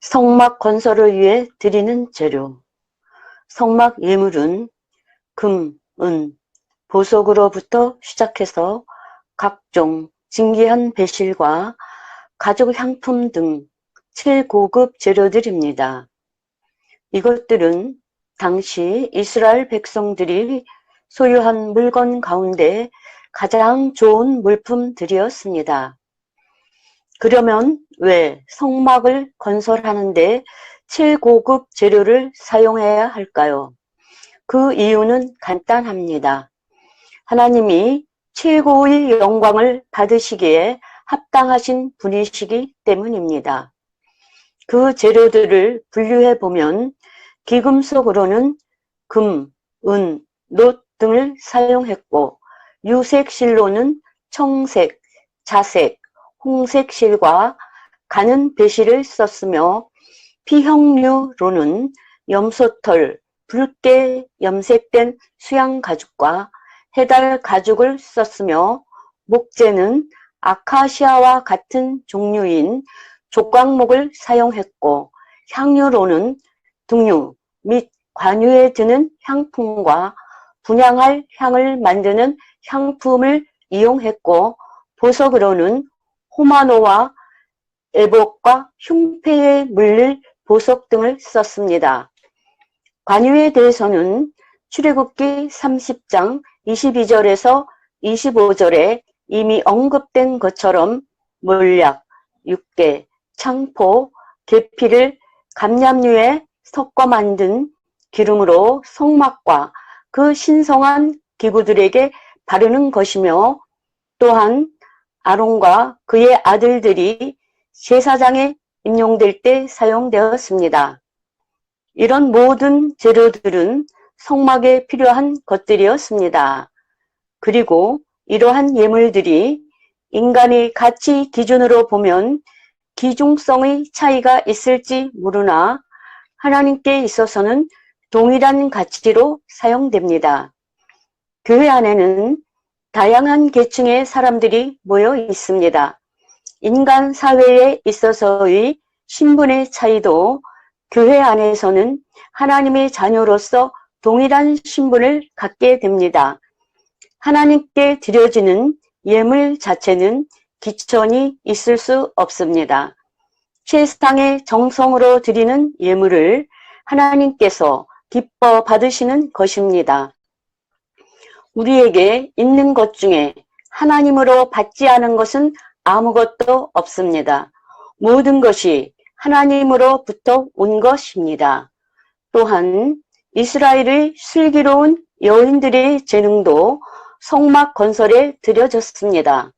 성막 건설을 위해 드리는 재료. 성막 예물은 금, 은, 보석으로부터 시작해서 각종 진귀한 배실과 가죽 향품 등 최고급 재료들입니다. 이것들은 당시 이스라엘 백성들이 소유한 물건 가운데 가장 좋은 물품들이었습니다. 그러면 왜 성막을 건설하는데 최고급 재료를 사용해야 할까요? 그 이유는 간단합니다. 하나님이 최고의 영광을 받으시기에 합당하신 분이시기 때문입니다. 그 재료들을 분류해 보면 기금속으로는 금, 은, 놋 등을 사용했고 유색실로는 청색, 자색, 홍색실과 가는 배실을 썼으며 피형류로는 염소털, 붉게 염색된 수양 가죽과 해달 가죽을 썼으며 목재는 아카시아와 같은 종류인 족광목을 사용했고 향유로는 등유 및 관유에 드는 향품과 분양할 향을 만드는 향품을 이용했고 보석으로는 호마노와 애복과 흉패에 물릴 보석 등을 썼습니다. 관유에 대해서는 출애굽기 30장 22절에서 25절에 이미 언급된 것처럼 몰약, 육개, 창포, 계피를 감람류에 섞어 만든 기름으로 성막과 그 신성한 기구들에게 바르는 것이며 또한 아론과 그의 아들들이 제사장에 임용될 때 사용되었습니다. 이런 모든 재료들은 성막에 필요한 것들이었습니다. 그리고 이러한 예물들이 인간의 가치 기준으로 보면 기중성의 차이가 있을지 모르나 하나님께 있어서는 동일한 가치로 사용됩니다. 교회 안에는 다양한 계층의 사람들이 모여 있습니다. 인간 사회에 있어서의 신분의 차이도 교회 안에서는 하나님의 자녀로서 동일한 신분을 갖게 됩니다. 하나님께 드려지는 예물 자체는 기천이 있을 수 없습니다. 최상의 정성으로 드리는 예물을 하나님께서 기뻐 받으시는 것입니다. 우리에게 있는 것 중에 하나님으로 받지 않은 것은 아무것도 없습니다. 모든 것이 하나님으로부터 온 것입니다. 또한 이스라엘의 슬기로운 여인들의 재능도 성막 건설에 들여졌습니다.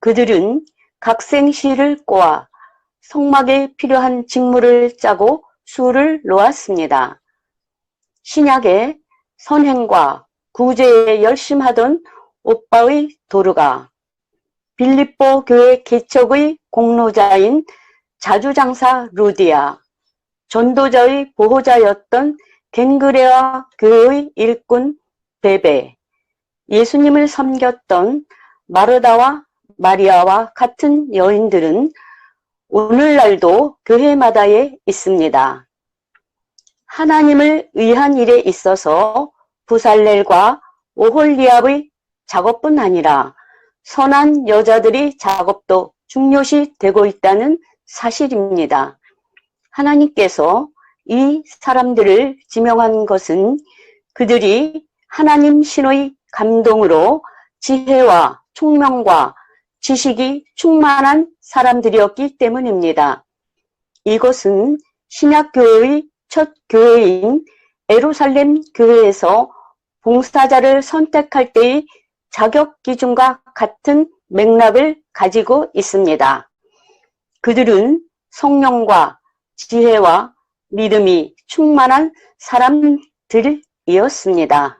그들은 각생실을 꼬아 성막에 필요한 직무를 짜고 수를 놓았습니다. 신약에 선행과 구제에 열심하던 오빠의 도르가 빌립보 교회 개척의 공로자인 자주장사 루디아, 전도자의 보호자였던 겐그레아 교회의 일꾼 베베, 예수님을 섬겼던 마르다와 마리아와 같은 여인들은 오늘날도 교회마다에 있습니다. 하나님을 위한 일에 있어서 부살렐과 오홀리압의 작업뿐 아니라 선한 여자들의 작업도 중요시 되고 있다는 사실입니다. 하나님께서 이 사람들을 지명한 것은 그들이 하나님 신의 감동으로 지혜와 총명과 지식이 충만한 사람들이었기 때문입니다. 이것은 신약교회의 첫 교회인 에루살렘 교회에서 봉사자를 선택할 때의 자격 기준과 같은 맥락을 가지고 있습니다. 그들은 성령과 지혜와 믿음이 충만한 사람들이었습니다.